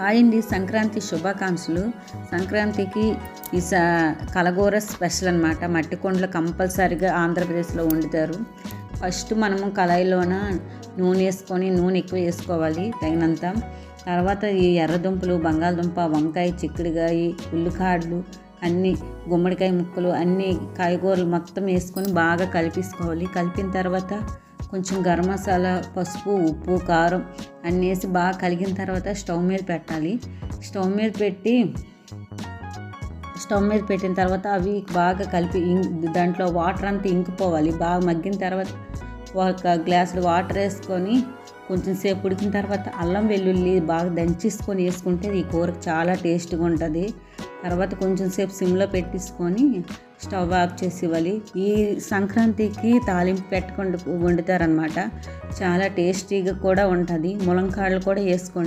Hi అండి. సంక్రాంతి శుభాకాంక్షలు. సంక్రాంతికి ఈ కలగూర స్పెషల్ అనమాట మట్టి కొండలు కంపల్సరిగా ఆంధ్రప్రదేశ్లో వండుతారు. ఫస్ట్ మనము కళాయిలోన నూనె వేసుకొని నూనె ఎక్కువ వేసుకోవాలి తగినంత. తర్వాత ఈ ఎర్రదుంపలు బంగాళదుంప వంకాయ చిక్కుడుకాయ ఉల్లికాడలు అన్నీ గుమ్మడికాయ ముక్కలు అన్నీ కాయగూరలు మొత్తం వేసుకొని బాగా కలిపేసుకోవాలి. కలిపిన తర్వాత కొంచెం గరం మసాలా పసుపు ఉప్పు కారం అన్నీ వేసి బాగా కలిగిన తర్వాత స్టవ్ మీద పెట్టాలి. స్టవ్ మీద పెట్టి స్టవ్ మీద పెట్టిన తర్వాత అవి బాగా కలిపి దాంట్లో వాటర్ అంతా ఇంకిపోవాలి. బాగా మగ్గిన తర్వాత ఒక గ్లాసులు వాటర్ వేసుకొని కొంచెం సేపు ఉడికిన తర్వాత అల్లం వెల్లుల్లి బాగా దంచేసుకొని వేసుకుంటే ఈ కూరకు చాలా టేస్ట్గా ఉంటుంది. తర్వాత కొంచెం సేపు సిమ్లో పెట్టేసుకొని స్టవ్ ఆఫ్ చేసి ఇవ్వాలి. ఈ సంక్రాంతికి తాలింపు పెట్టుకొని వండుతారనమాట చాలా టేస్టీగా కూడా ఉంటుంది. ములంకాడలు కూడా వేసుకోండి.